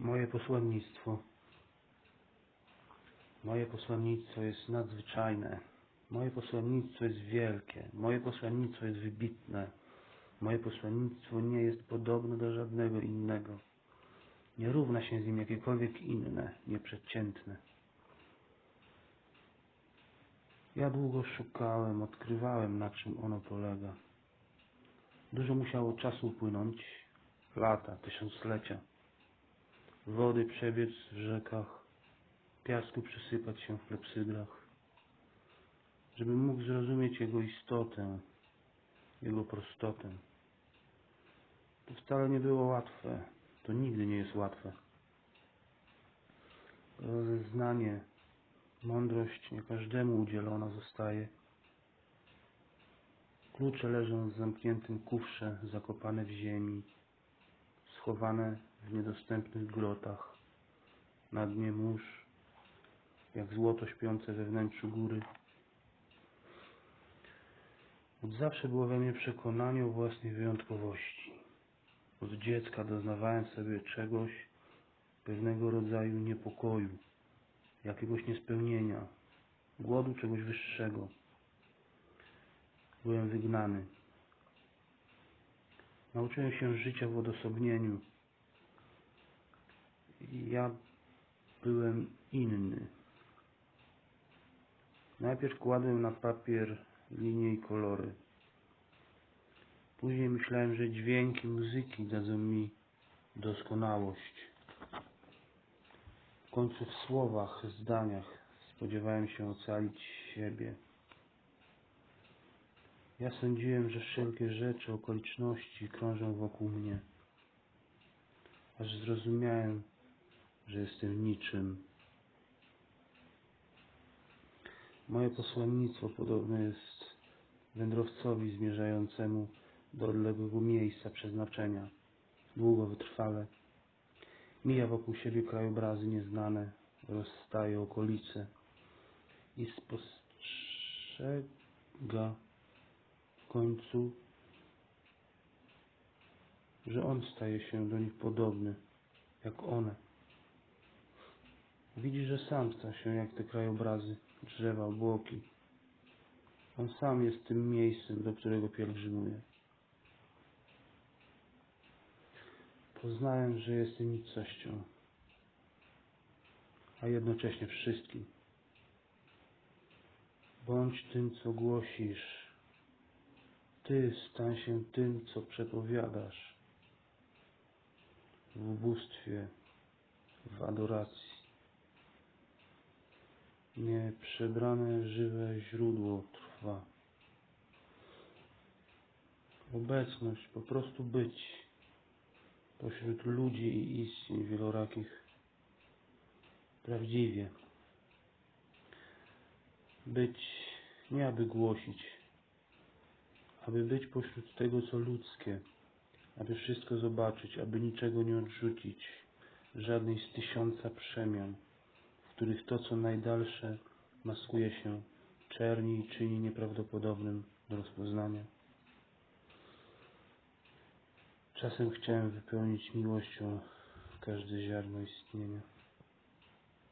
Moje posłannictwo. Moje posłannictwo jest nadzwyczajne. Moje posłannictwo jest wielkie. Moje posłannictwo jest wybitne. Moje posłannictwo nie jest podobne do żadnego innego. Nie równa się z nim jakiekolwiek inne, nieprzeciętne. Ja długo szukałem, odkrywałem na czym ono polega. Dużo musiało czasu upłynąć, lata, tysiąclecia. Wody przebiec w rzekach, piasku przysypać się w klepsydrach, żebym mógł zrozumieć jego istotę, jego prostotę. To wcale nie było łatwe, to nigdy nie jest łatwe. Rozeznanie, mądrość nie każdemu udzielona zostaje. Klucze leżą w zamkniętym kufrze, zakopane w ziemi, schowane w niedostępnych grotach, na dnie mórz, jak złoto śpiące we wnętrzu góry. Od zawsze było we mnie przekonanie o własnej wyjątkowości. Od dziecka doznawałem sobie czegoś, pewnego rodzaju niepokoju, jakiegoś niespełnienia, głodu czegoś wyższego. Byłem wygnany. Nauczyłem się życia w odosobnieniu. Ja byłem inny. Najpierw kładłem na papier linie i kolory. Później myślałem, że dźwięki muzyki dadzą mi doskonałość. W końcu w słowach, zdaniach spodziewałem się ocalić siebie. Ja sądziłem, że wszelkie rzeczy, okoliczności krążą wokół mnie. Aż zrozumiałem, że jestem niczym. Moje posłannictwo podobne jest wędrowcowi zmierzającemu do odległego miejsca przeznaczenia, długo wytrwale. Mija wokół siebie krajobrazy nieznane, rozstaje okolice i spostrzega końcu, że on staje się do nich podobny, jak one. Widzi, że sam stał się jak te krajobrazy, drzewa, obłoki. On sam jest tym miejscem, do którego pielgrzymuje. Poznałem, że jestem nicością, a jednocześnie wszystkim. Bądź tym, co głosisz. Ty stań się tym, co przepowiadasz. W ubóstwie, w adoracji. Nieprzebrane żywe źródło trwa. Obecność, po prostu być pośród ludzi i istnień wielorakich prawdziwie. Być nie aby głosić, aby być pośród tego, co ludzkie, aby wszystko zobaczyć, aby niczego nie odrzucić, żadnej z tysiąca przemian, w których to, co najdalsze, maskuje się czerni i czyni nieprawdopodobnym do rozpoznania. Czasem chciałem wypełnić miłością każde ziarno istnienia.